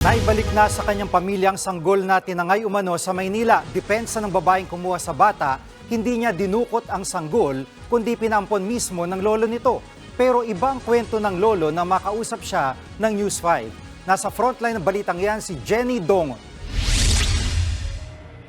Naibalik na sa kanyang pamilya ang sanggol na tinangay umano sa Maynila. Depensa ng babaeng kumuha sa bata, hindi niya dinukot ang sanggol, kundi pinampon mismo ng lolo nito. Pero ibang kwento ng lolo na makausap siya ng News 5. Nasa frontline ng balitang yan si Jenny Dong.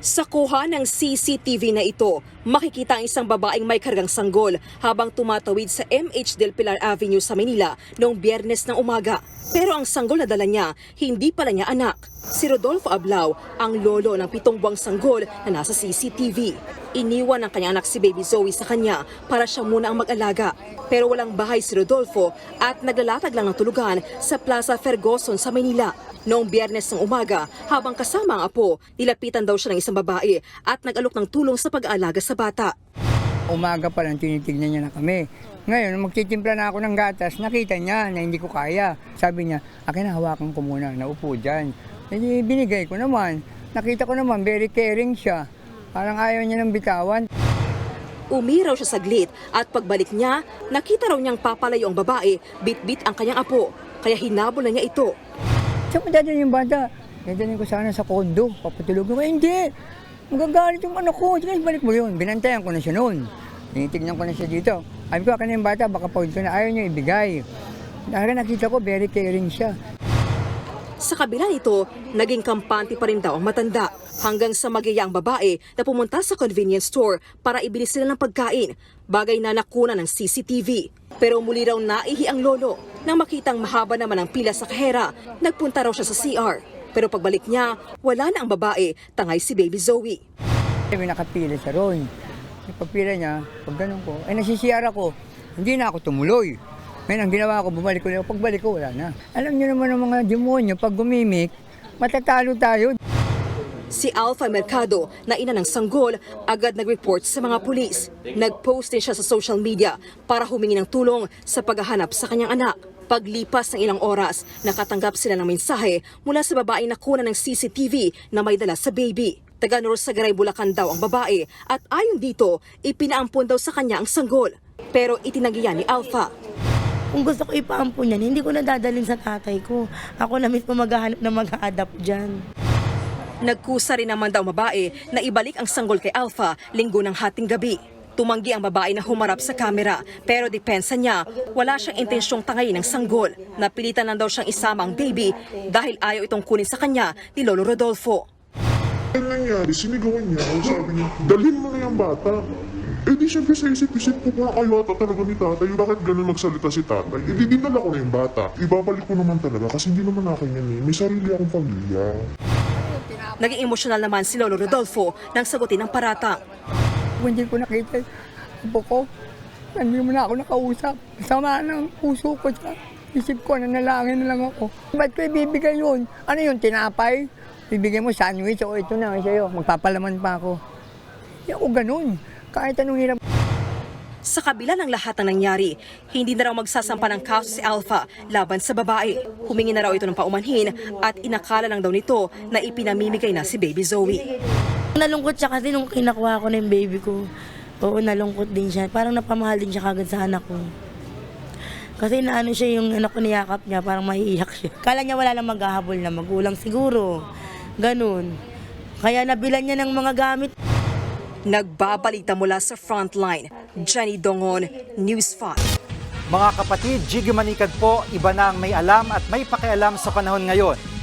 Sa kuha ng CCTV na ito, makikita ang isang babaeng may kargang sanggol habang tumatawid sa MH Del Pilar Avenue sa Manila noong biyernes ng umaga. Pero ang sanggol na dala niya, hindi pala niya anak. Si Rodolfo Ablao, ang lolo ng pitong buwang sanggol na nasa CCTV. Iniwan ng kanyang anak si Baby Zoe sa kanya para siya muna ang mag-alaga. Pero walang bahay si Rodolfo at naglalatag lang ng tulugan sa Plaza Ferguson sa Manila. Noong biyernes ng umaga, habang kasama ang apo, nilapitan daw siya ng isang babae at nag-alok ng tulong sa pag-aalaga sa bata. Umaga pa lang tinitignan niya na kami. Ngayon, magtitimpla na ako ng gatas, nakita niya na hindi ko kaya. Sabi niya, akin na hawakan ko muna, naupo dyan. E di, binigay ko naman. Nakita ko naman, very caring siya. Parang ayaw niya ng bitawan. Umiraw siya saglit at pagbalik niya, nakita raw niyang papalayo ang babae, bit-bit ang kanyang apo, kaya hinabol na niya ito. Saan mo dadalhin yung bata? Dadalhin ko sana sa kondo. Papatulog ko. Hindi! Magagalit yung anak ko. Sige, balik mo yun. Binantayan ko na siya noon. Tinitignan ko na siya dito. Sabi ko, akin na yung bata, baka pagod ko na. Ayaw niya ibigay. Dahil nakita ko, very caring siya. Sa kabila nito, naging kampante pa rin daw ang matanda hanggang sa magiya ang babae na pumunta sa convenience store para ibili sila ng pagkain, bagay na nakuna ng CCTV. Pero muli raw naihi ang lolo nang makitang mahaba naman ang pila sa kahera, nagpunta raw siya sa CR. Pero pagbalik niya, wala na ang babae, tangay si Baby Zoe. May nakapila siya ron. Pagpila niya, pag ganun ko, ay nasisiyara ko, hindi na ako tumuloy. Ngayon, ang ginawa ko, bumalik ko lang. Pagbalik ko, wala na. Alam niyo naman ang mga demonyo, pag gumimik, matatalo tayo. Si Alpha Mercado, na ina ng sanggol, agad nag-report sa mga pulis. Nag-post din siya sa social media para humingi ng tulong sa paghahanap sa kanyang anak. Paglipas ng ilang oras, nakatanggap sila ng mensahe mula sa babae na kuna ng CCTV na may dala sa baby. Taga Norsagaray, Bulacan daw ang babae at ayon dito, ipinaampon daw sa kanya ang sanggol. Pero itinanggihan ni Alpha. Kung gusto ko ipaampun yan, hindi ko na dadalhin sa tatay ko. Ako na mismo maghahanap na mag-a-adapt dyan. Nagkusa rin naman daw babae na ibalik ang sanggol kay Alpha linggo ng hating gabi. Tumanggi ang babae na humarap sa kamera pero depensa niya, wala siyang intensyong tangayin ng sanggol. Napilitan lang daw siyang isama ang baby dahil ayaw itong kunin sa kanya ni Lolo Rodolfo. Ang nangyari, sinigawan niya ako, sabi niya, dalhin mo na yung bata. Eh di syempre sa isip-isip ko kung kayo ata talaga ni tatay, bakit ganun magsalita si tatay? Eh di dinala ko na yung bata. Ibabalik ko naman talaga kasi hindi naman akin yan eh. May sarili akong pamilya. Naging emosyonal naman si Lolo Rodolfo nang sagutin ng paratang. Kung hindi ko nakita yung ko, hindi mo na ako nakausap. Sama ng puso ko sa isip ko, nanalangin na lang ako. Ba't ko ibibigay yun? Ano yun, tinapay? Bibigyan mo sandwich o ito na sa'yo, magpapalaman pa ako. Hindi ako ganun. Kahit anong hirap Sa kabila ng lahat ng nangyari, hindi na raw magsasampa ng kaso si Alpha laban sa babae. Humingi na raw ito ng paumanhin at inakala lang daw nito na ipinamimigay na si Baby Zoe. Nalungkot siya kasi nung kinakuha ko na yung baby ko. Oo, nalungkot din siya. Parang napamahal din siya kagad sa anak ko. Kasi naano siya yung anak ko niyakap niya, parang maiiyak siya. Kala niya wala lang maghahabol na magulang siguro. Ganun. Kaya nabilan niya ng mga gamit. Nagbabalita mula sa frontline, Jenny Dongon, News 5. Mga kapatid, Jiggy Manikad po, iba na ang may alam at may pakialam sa panahon ngayon.